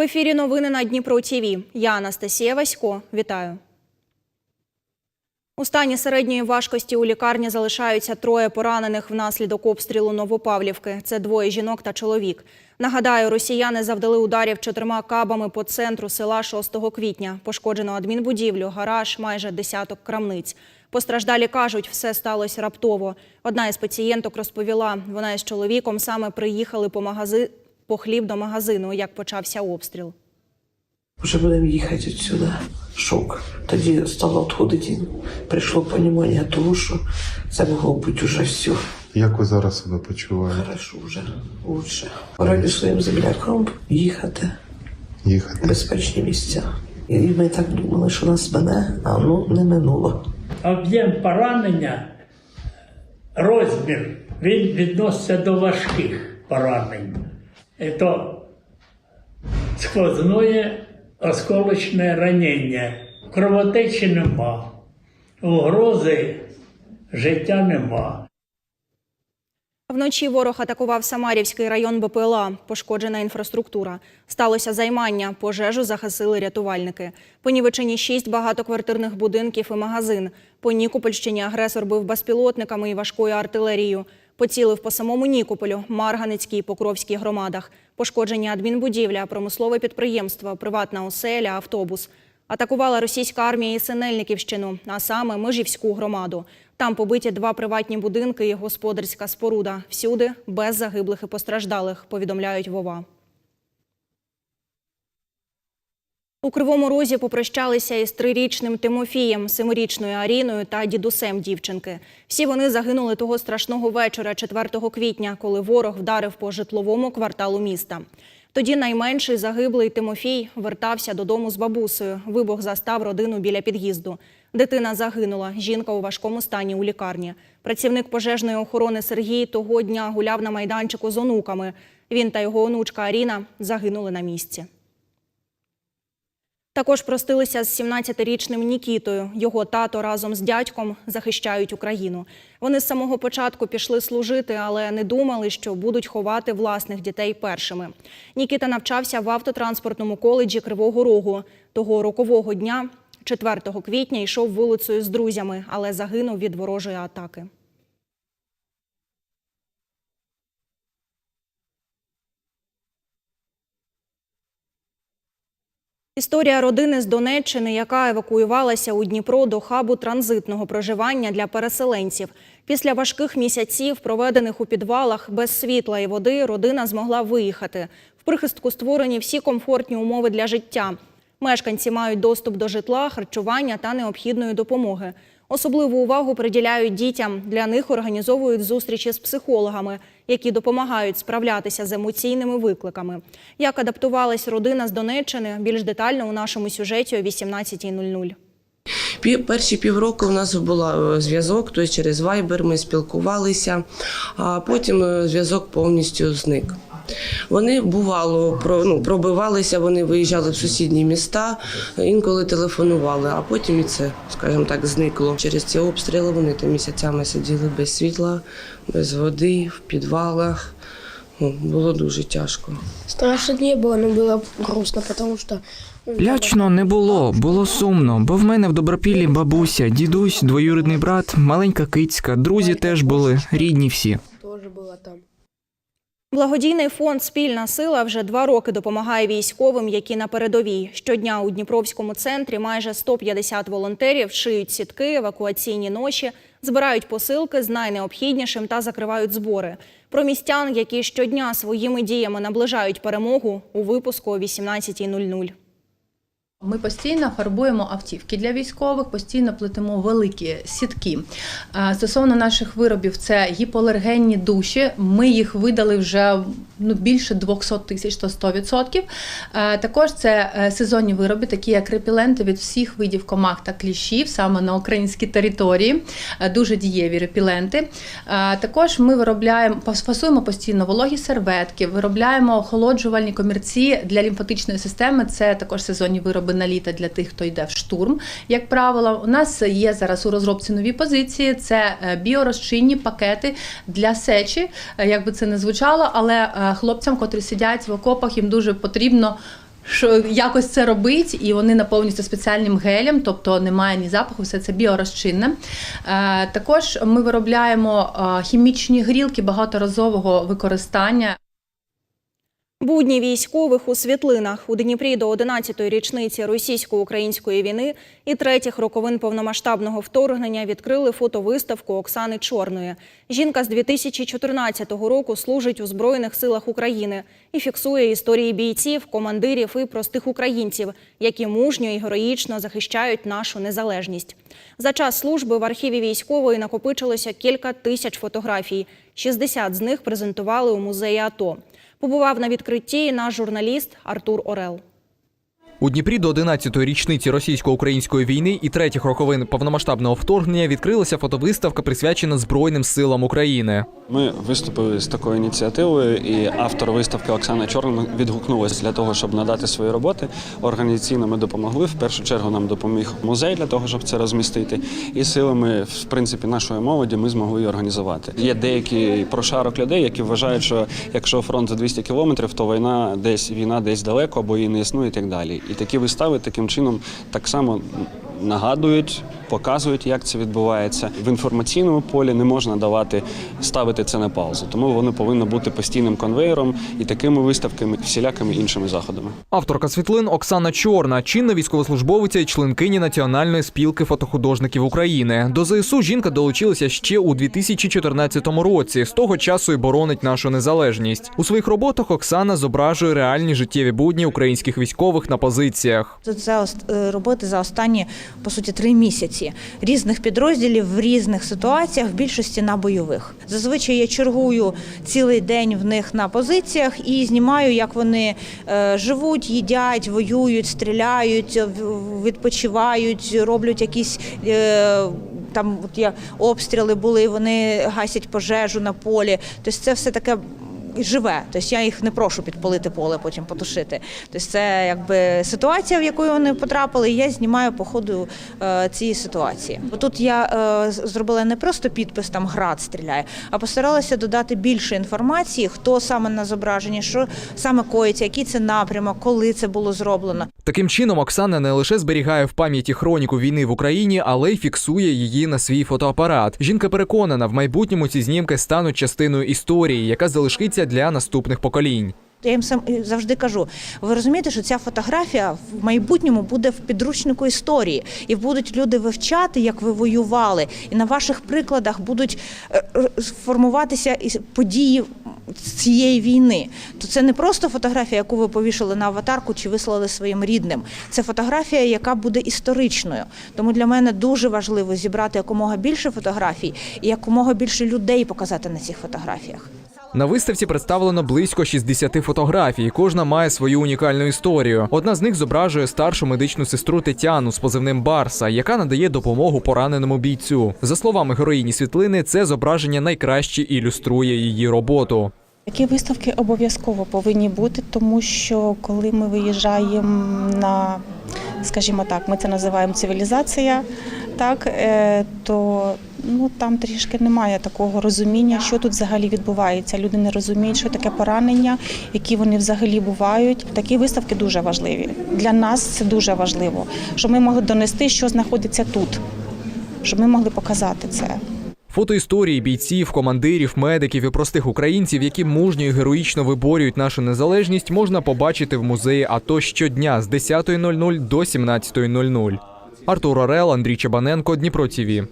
В ефірі новини на Дніпро ТІВІ. Я Анастасія Васько. Вітаю. У стані середньої важкості у лікарні залишаються троє поранених внаслідок обстрілу Новопавлівки. Це двоє жінок та чоловік. Нагадаю, росіяни завдали ударів чотирма кабами по центру села 6 квітня. Пошкоджено адмінбудівлю, гараж, майже десяток крамниць. Постраждалі кажуть, все сталося раптово. Одна із пацієнток розповіла, вона із чоловіком саме приїхали по, магази... по хліб до магазину, як почався обстріл. Вже будемо їхати відсюди. Шок. Тоді стало відходити. Прийшло розуміння того, що це могло бути вже все. Як ви зараз себе почуваєте? Хорошо вже, лучше. Раді своїм землякам їхати в Їхати? безпечні місця. І ми так думали, що нас мене, а ну не минуло. об'єм поранення, розмір, він відноситься до важких поранень. Це сквозне осколочне ранення. Кровотечі нема, угрози життя нема. Вночі ворог атакував Самарівський район БПЛА. Пошкоджена інфраструктура. Сталося займання. Пожежу загасили рятувальники. Понівечені шість багатоквартирних будинків і магазин. По Нікопольщині агресор бив безпілотниками і важкою артилерією. Поцілив по самому Нікополю, Марганецькій Покровській громадах. Пошкоджені адмінбудівля, промислове підприємство, приватна оселя, автобус. Атакувала російська армія і Синельниківщину, а саме Межівську громаду. Там побиті два приватні будинки і господарська споруда. Всюди без загиблих і постраждалих, повідомляють Вова. У Кривому Розі попрощалися із трирічним Тимофієм, семирічною Аріною та дідусем дівчинки. Всі вони загинули того страшного вечора, 4 квітня, коли ворог вдарив по житловому кварталу міста. Тоді найменший загиблий Тимофій вертався додому з бабусею. Вибух застав родину біля під'їзду. Дитина загинула. Жінка у важкому стані у лікарні. Працівник пожежної охорони Сергій того дня гуляв на майданчику з онуками. Він та його онучка Аріна загинули на місці. Також простилися з 17-річним Нікітою. Його тато разом з дядьком захищають Україну. Вони з самого початку пішли служити, але не думали, що будуть ховати власних дітей першими. Нікіта навчався в автотранспортному коледжі Кривого Рогу. Того рокового дня, 4 квітня, йшов вулицею з друзями, але загинув від ворожої атаки. Історія родини з Донеччини, яка евакуювалася у Дніпро до хабу транзитного проживання для переселенців. Після важких місяців, проведених у підвалах без світла і води, родина змогла виїхати. В прихистку створені всі комфортні умови для життя. Мешканці мають доступ до житла, харчування та необхідної допомоги. Особливу увагу приділяють дітям. Для них організовують зустрічі з психологами, які допомагають справлятися з емоційними викликами. Як адаптувалась родина з Донеччини, більш детально у нашому сюжеті о 18.00. Пі- Перші півроку у нас був зв'язок, тобто через вайбер ми спілкувалися, а потім е, зв'язок повністю зник. Вони бувало про- ну, пробивалися, вони виїжджали в сусідні міста, інколи телефонували, а потім і це, скажімо так, зникло. Через ці обстріли вони там місяцями сиділи без світла, без води, в підвалах. Ну, було дуже тяжко. Страшно не было, но было грустно, потому что... ну, Лячно не було, було сумно, бо в мене в добропіллі бабуся, дідусь, двоюрідний брат, маленька кицька, друзі теж були, рідні всі. Тоже было там. Благодійний фонд Спільна сила вже два роки допомагає військовим, які на передовій. Щодня у Дніпровському центрі майже 150 волонтерів шиють сітки, евакуаційні ноші, збирають посилки з найнеобхіднішим та закривають збори. Про містян, які щодня своїми діями наближають перемогу, у випуску о 18.00. Ми постійно фарбуємо автівки для військових, постійно плетемо великі сітки. Стосовно наших виробів, це гіпоалергенні душі. Ми їх видали вже ну, більше 200 тисяч, то 100%. Е, Також це е, сезонні вироби, такі як репіленти від всіх видів комах та кліщів, саме на українській території. Дуже дієві репіленти. Також ми виробляємо, фасуємо постійно вологі серветки, виробляємо охолоджувальні комірці для лімфатичної системи. Це також сезонні вироби на літо для тих, хто йде в штурм. Як правило, у нас є зараз у розробці нові позиції. Це е, біорозчинні пакети для сечі, е, як би це не звучало, але е, хлопцям, котрі сидять в окопах, їм дуже потрібно що якось це робить, і вони наповнюються спеціальним гелем, тобто немає ні запаху, все це біорозчинне. Також ми виробляємо хімічні грілки багаторазового використання. Будні військових у світлинах у Дніпрі до 11-ї річниці російсько-української війни і третіх роковин повномасштабного вторгнення відкрили фотовиставку Оксани Чорної. Жінка з 2014 року служить у Збройних силах України і фіксує історії бійців, командирів і простих українців, які мужньо і героїчно захищають нашу незалежність. За час служби в архіві військової накопичилося кілька тисяч фотографій. 60 з них презентували у музеї АТО. Побував на відкритті наш журналіст Артур Орел. У Дніпрі до 11-ї річниці російсько-української війни і третіх роковин повномасштабного вторгнення відкрилася фотовиставка, присвячена Збройним силам України. Ми виступили з такою ініціативою, і автор виставки Оксана Чорна відгукнулася для того, щоб надати свої роботи. Організаційно ми допомогли. В першу чергу нам допоміг музей для того, щоб це розмістити. І силами, в принципі, нашої молоді ми змогли її організувати. Є деякий прошарок людей, які вважають, що якщо фронт за 200 кілометрів, то війна десь війна десь далеко або її не існує, і так далі. І такі вистави таким чином так само нагадують, показують, як це відбувається. В інформаційному полі не можна давати ставити це на паузу, тому воно повинно бути постійним конвейером і такими виставками, всілякими іншими заходами. Авторка світлин Оксана Чорна, чинна військовослужбовиця і членкині Національної спілки фотохудожників України. До ЗСУ жінка долучилася ще у 2014 році. З того часу і боронить нашу незалежність. У своїх роботах Оксана зображує реальні життєві будні українських військових на позиціях. Це роботи за останні по суті три місяці різних підрозділів в різних ситуаціях, в більшості на бойових. Зазвичай я чергую цілий день в них на позиціях і знімаю, як вони е, живуть, їдять, воюють, стріляють, відпочивають, роблять якісь. е, Там от є обстріли були, вони гасять пожежу на полі. Тобто це все таке живе. Тобто я їх не прошу підпалити поле, потім потушити. Тобто це якби ситуація, в яку вони потрапили, і я знімаю по ходу е, цієї ситуації. Бо тут я е, зробила не просто підпис там град стріляє, а постаралася додати більше інформації, хто саме на зображенні, що саме коїться, який це напрямок, коли це було зроблено. Таким чином, Оксана не лише зберігає в пам'яті хроніку війни в Україні, але й фіксує її на свій фотоапарат. Жінка переконана, в майбутньому ці знімки стануть частиною історії, яка залишиться для наступних поколінь. Я їм сам завжди кажу: ви розумієте, що ця фотографія в майбутньому буде в підручнику історії, і будуть люди вивчати, як ви воювали, і на ваших прикладах будуть е, е, формуватися події цієї війни. То це не просто фотографія, яку ви повішали на аватарку чи вислали своїм рідним. Це фотографія, яка буде історичною. Тому для мене дуже важливо зібрати якомога більше фотографій і якомога більше людей показати на цих фотографіях. На виставці представлено близько 60 фотографій. Кожна має свою унікальну історію. Одна з них зображує старшу медичну сестру Тетяну з позивним Барса, яка надає допомогу пораненому бійцю. За словами героїні світлини, це зображення найкраще ілюструє її роботу. Такі виставки обов'язково повинні бути, тому що коли ми виїжджаємо на, скажімо так, ми це називаємо цивілізація, так, е, то ну, там трішки немає такого розуміння, що тут взагалі відбувається. Люди не розуміють, що таке поранення, які вони взагалі бувають. Такі виставки дуже важливі. Для нас це дуже важливо, щоб ми могли донести, що знаходиться тут, щоб ми могли показати це. Фотоісторії бійців, командирів, медиків і простих українців, які мужньо і героїчно виборюють нашу незалежність, можна побачити в музеї АТО щодня з 10.00 до 17.00. Артур Орел, Андрій Чабаненко, Дніпро ТІВІ.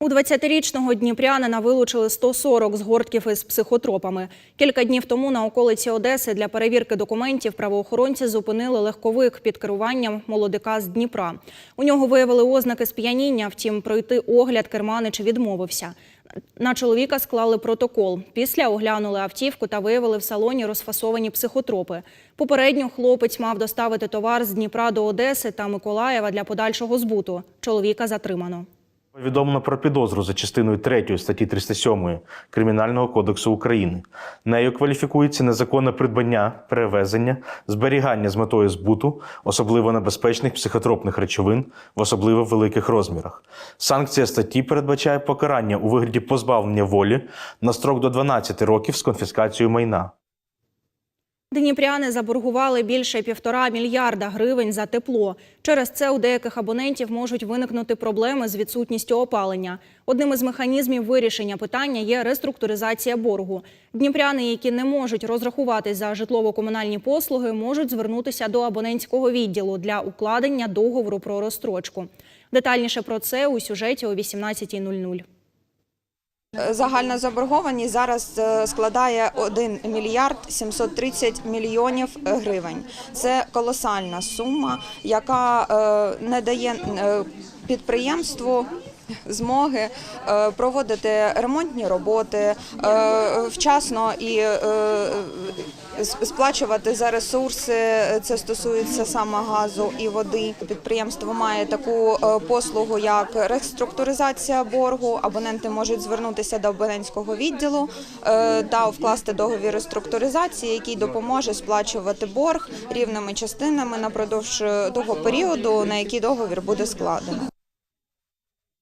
У 20-річного дніпрянина вилучили 140 згортків із психотропами. Кілька днів тому на околиці Одеси для перевірки документів правоохоронці зупинили легковик під керуванням молодика з Дніпра. У нього виявили ознаки сп'яніння, втім пройти огляд керманич відмовився. На чоловіка склали протокол. Після оглянули автівку та виявили в салоні розфасовані психотропи. Попередньо хлопець мав доставити товар з Дніпра до Одеси та Миколаєва для подальшого збуту. Чоловіка затримано. Повідомлено про підозру за частиною 3 статті 307 Кримінального кодексу України. Нею кваліфікується незаконне придбання, перевезення, зберігання з метою збуту особливо небезпечних психотропних речовин в особливо великих розмірах. Санкція статті передбачає покарання у вигляді позбавлення волі на строк до 12 років з конфіскацією майна. Дніпряни заборгували більше півтора мільярда гривень за тепло. Через це у деяких абонентів можуть виникнути проблеми з відсутністю опалення. Одним із механізмів вирішення питання є реструктуризація боргу. Дніпряни, які не можуть розрахуватись за житлово-комунальні послуги, можуть звернутися до абонентського відділу для укладення договору про розстрочку. Детальніше про це у сюжеті о 18.00. Загальна заборгованість зараз е, складає 1 мільярд 730 мільйонів гривень. Це колосальна сума, яка е, не дає е, підприємству. Змоги е, проводити ремонтні роботи е, вчасно і е, сплачувати за ресурси. Це стосується саме газу і води. Підприємство має таку послугу, як реструктуризація боргу. Абоненти можуть звернутися до абонентського відділу та вкласти договір реструктуризації, який допоможе сплачувати борг рівними частинами напродовж того періоду, на який договір буде складено.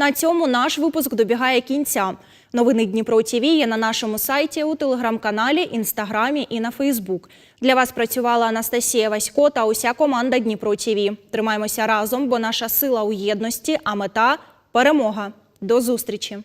На цьому наш випуск добігає кінця. Новини Дніпро ТІВІ є на нашому сайті, у телеграм-каналі, інстаграмі і на Фейсбук. Для вас працювала Анастасія Васько та уся команда Дніпро ТІВІ. Тримаємося разом, бо наша сила у єдності, а мета перемога. До зустрічі!